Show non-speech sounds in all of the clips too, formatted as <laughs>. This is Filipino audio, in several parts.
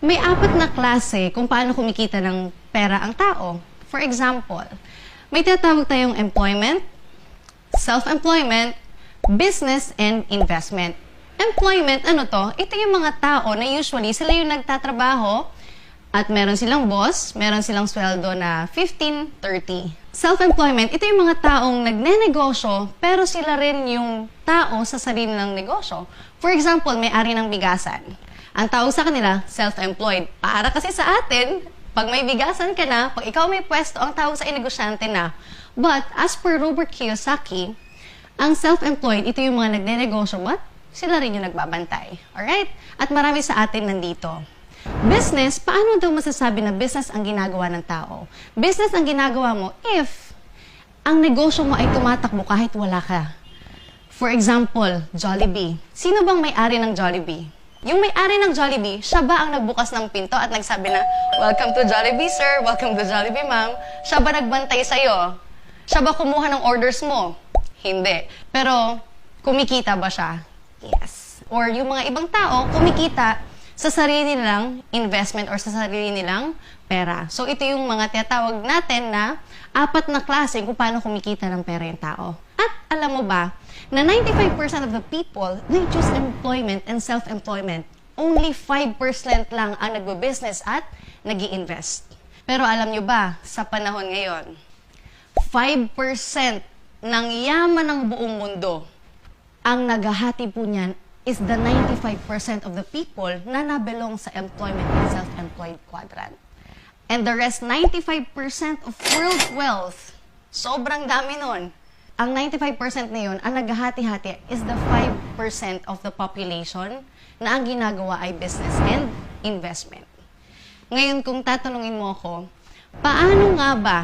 May apat na klase kung paano kumikita ng pera ang tao. For example, may tinatawag tayong employment, self-employment, business, and investment. Employment, ano to? Ito yung mga tao na usually sila yung nagtatrabaho at meron silang boss, meron silang sweldo na 15, 30. Self-employment, ito yung mga taong nagnenegosyo pero sila rin yung tao sa sarili ng negosyo. For example, may-ari ng bigasan. Ang tawag sa kanila, self-employed. Para kasi sa atin, pag may bigasan ka na, pag ikaw may pwesto, ang tawag sa negosyante na. But as per Robert Kiyosaki, ang self-employed, ito yung mga nagnenegosyo, but sila rin yung nagbabantay. Alright? At marami sa atin nandito. Business, paano daw masasabi na business ang ginagawa ng tao? Business ang ginagawa mo if ang negosyo mo ay tumatakbo kahit wala ka. For example, Jollibee. Sino bang may-ari ng Jollibee? Yung may-ari ng Jollibee, siya ba ang nagbukas ng pinto at nagsabi na, Welcome to Jollibee, sir. Welcome to Jollibee, ma'am. Siya ba nagbantay sa'yo? Siya ba kumuha ng orders mo? Hindi. Pero, kumikita ba siya? Yes. Or yung mga ibang tao, kumikita sa sarili nilang investment or sa sarili nilang pera. So, ito yung mga tinatawag natin na apat na klase kung paano kumikita ng pera yung tao. At alam mo ba, na 95% of the people, they choose employment and self-employment. Only 5% lang ang nagbo-business at nag invest Pero alam nyo ba, sa panahon ngayon, 5% ng yaman ng buong mundo ang naghahati po niyan is the 95% of the people na nabelong sa employment and self-employed quadrant. And the rest, 95% of world wealth, sobrang dami nun. Ang 95% na yun, ang naghahati-hati is the 5% of the population na ang ginagawa ay business and investment. Ngayon, kung tatanungin mo ako, paano nga ba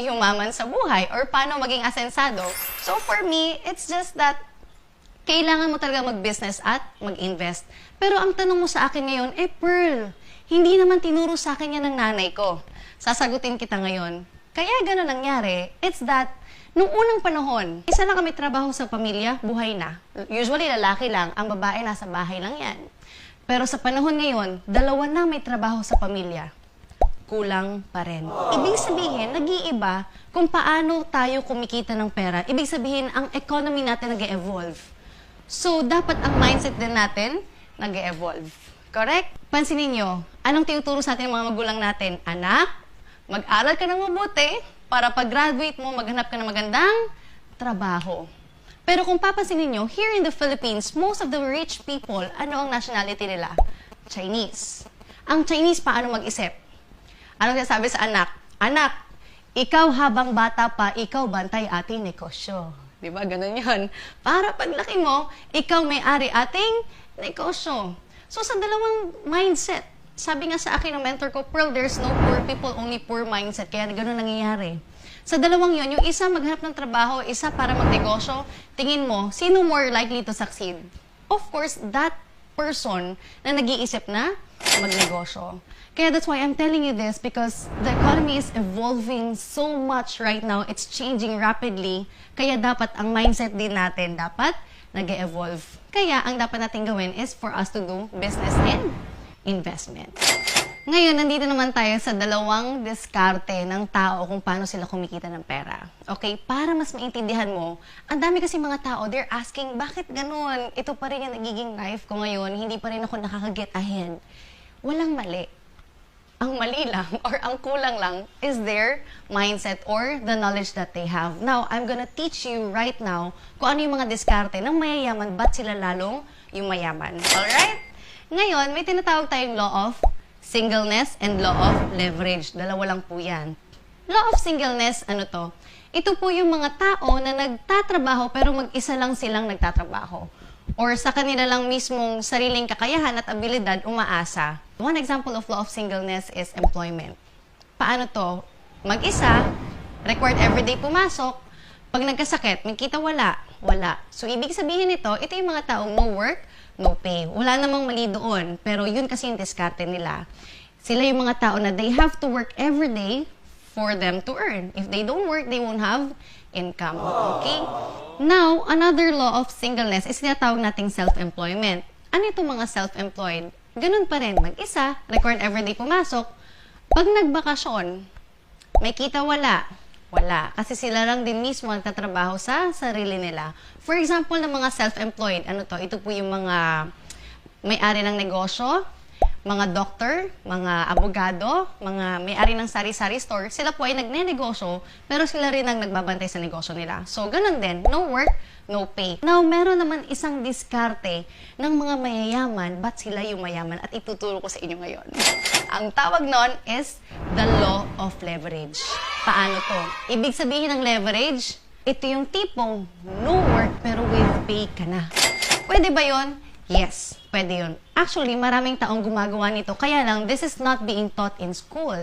yumaman sa buhay or paano maging asensado? So for me, it's just that kailangan mo talaga mag-business at mag-invest. Pero ang tanong mo sa akin ngayon, eh Pearl, hindi naman tinuro sa akin yan ng nanay ko. Sasagutin kita ngayon. Kaya gano'n nangyari, it's that, nung unang panahon, isa lang kami trabaho sa pamilya, buhay na. Usually lalaki lang, ang babae nasa bahay lang yan. Pero sa panahon ngayon, dalawa na may trabaho sa pamilya. Kulang pa rin. Ibig sabihin, nag-iiba kung paano tayo kumikita ng pera. Ibig sabihin, ang economy natin nag-evolve. So, dapat ang mindset din natin nag-evolve. Correct? Pansinin nyo, anong tinuturo sa atin ng mga magulang natin? Anak, mag-aral ka ng mabuti para pag-graduate mo, maghanap ka ng magandang trabaho. Pero kung papansinin nyo, here in the Philippines, most of the rich people, ano ang nationality nila? Chinese. Ang Chinese, paano mag-isip? Ano sabi sa anak? Anak, ikaw habang bata pa, ikaw bantay ating negosyo. Di ba? Ganun yun. Para paglaki mo, ikaw may-ari ating negosyo. So, sa dalawang mindset, sabi nga sa akin ng mentor ko, Pearl, there's no poor people, only poor mindset. Kaya ganun nangyayari. Sa dalawang yon, yung isa maghanap ng trabaho, isa para magnegosyo, tingin mo, sino more likely to succeed? Of course, that person na nag-iisip na magnegosyo. Kaya that's why I'm telling you this because the economy is evolving so much right now. It's changing rapidly. Kaya dapat ang mindset din natin dapat nag evolve Kaya ang dapat natin gawin is for us to do business and investment. Ngayon, nandito naman tayo sa dalawang diskarte ng tao kung paano sila kumikita ng pera. Okay, para mas maintindihan mo, ang dami kasi mga tao, they're asking, bakit ganun? Ito pa rin yung nagiging life ko ngayon, hindi pa rin ako nakaka-get ahead. Walang mali ang mali lang <laughs> or ang kulang lang is their mindset or the knowledge that they have. Now, I'm gonna teach you right now kung ano yung mga diskarte ng mayayaman, ba't sila lalong yung mayaman. Alright? Ngayon, may tinatawag tayong law of singleness and law of leverage. Dalawa lang po yan. Law of singleness, ano to? Ito po yung mga tao na nagtatrabaho pero mag-isa lang silang nagtatrabaho or sa kanila lang mismong sariling kakayahan at abilidad umaasa. One example of law of singleness is employment. Paano to? Mag-isa, required everyday pumasok, pag nagkasakit, may kita wala, wala. So, ibig sabihin nito, ito yung mga taong no work, no pay. Wala namang mali doon, pero yun kasi yung diskarte nila. Sila yung mga tao na they have to work every day for them to earn. If they don't work, they won't have income. Okay? Now, another law of singleness is tinatawag nating self-employment. Ano itong mga self-employed? ganun pa rin, mag-isa, required everyday pumasok. Pag nagbakasyon, may kita wala. Wala. Kasi sila lang din mismo ang tatrabaho sa sarili nila. For example, ng mga self-employed, ano to, ito po yung mga may-ari ng negosyo, mga doctor, mga abogado, mga may-ari ng sari-sari store, sila po ay nagne-negosyo, pero sila rin ang nagbabantay sa negosyo nila. So, ganun din. No work, no pay. Now, meron naman isang diskarte ng mga mayayaman, ba't sila yung mayaman? At ituturo ko sa inyo ngayon. <laughs> Ang tawag nun is the law of leverage. Paano to? Ibig sabihin ng leverage, ito yung tipong no work pero with pay ka na. Pwede ba yon? Yes, pwede yun. Actually, maraming taong gumagawa nito. Kaya lang, this is not being taught in school.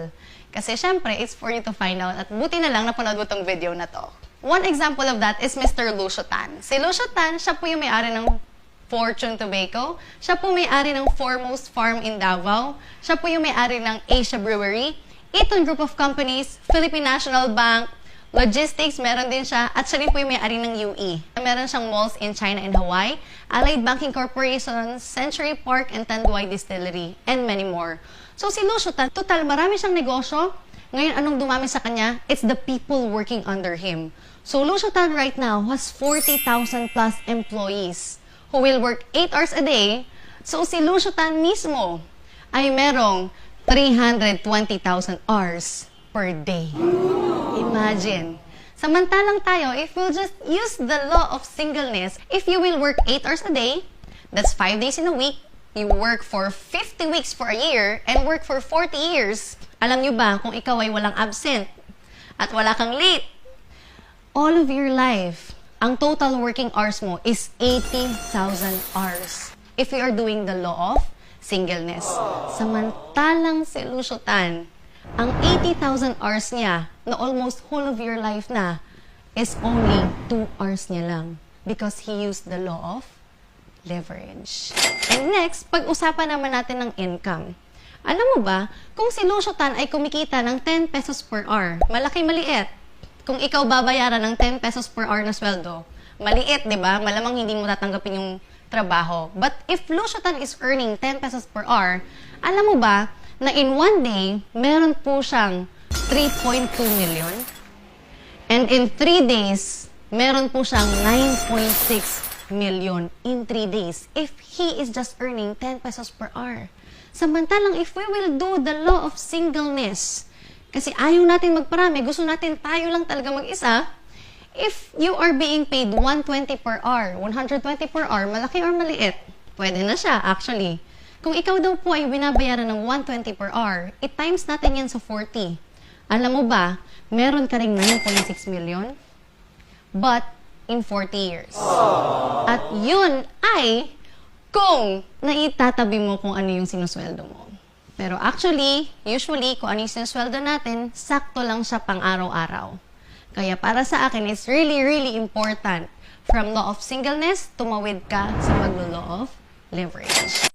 Kasi syempre, it's for you to find out. At buti na lang napanood mo tong video na to. One example of that is Mr. Lucio Tan. Si Lucio Tan, siya po yung may-ari ng Fortune Tobacco. Siya po may-ari ng Foremost Farm in Davao. Siya po yung may-ari ng Asia Brewery. Eaton Group of Companies, Philippine National Bank, Logistics, meron din siya. At siya rin po yung may-ari ng UE. Meron siyang malls in China and Hawaii, Allied Banking Corporation, Century Park and Tanduay Distillery, and many more. So si Lucio total marami siyang negosyo. Ngayon, anong dumami sa kanya? It's the people working under him. So Lucio Tan right now has 40,000 plus employees who will work 8 hours a day. So si Lucio Tan mismo ay merong 320,000 hours per day. Imagine. Samantalang tayo, if we'll just use the law of singleness, if you will work 8 hours a day, that's 5 days in a week, you work for 50 weeks for a year, and work for 40 years, alam nyo ba kung ikaw ay walang absent at wala kang late, all of your life, ang total working hours mo is 80,000 hours. If you are doing the law of singleness. Samantalang si Lucio Tan, ang 80,000 hours niya na almost whole of your life na is only 2 hours niya lang because he used the law of leverage. And next, pag-usapan naman natin ng income. Alam mo ba, kung si Lucio Tan ay kumikita ng 10 pesos per hour, malaki maliit. Kung ikaw babayaran ng 10 pesos per hour na sweldo, maliit, di ba? Malamang hindi mo tatanggapin yung trabaho. But if Lucio Tan is earning 10 pesos per hour, alam mo ba na in one day, meron po siyang 3.2 million? And in 3 days, meron po siyang 9.6 million in 3 days if he is just earning 10 pesos per hour. Samantalang if we will do the law of singleness, kasi ayaw natin magparami, gusto natin tayo lang talaga mag-isa, if you are being paid 120 per hour, 120 per hour, malaki or maliit, pwede na siya actually. Kung ikaw daw po ay binabayaran ng 120 per hour, it times natin yan sa 40. Alam mo ba, meron ka ring 9.6 million, but in 40 years. At yun ay kung naitatabi mo kung ano yung sinusweldo mo. Pero actually, usually, kung ano yung sinusweldo natin, sakto lang siya pang araw-araw. Kaya para sa akin, it's really, really important from law of singleness, tumawid ka sa maglo-law of leverage.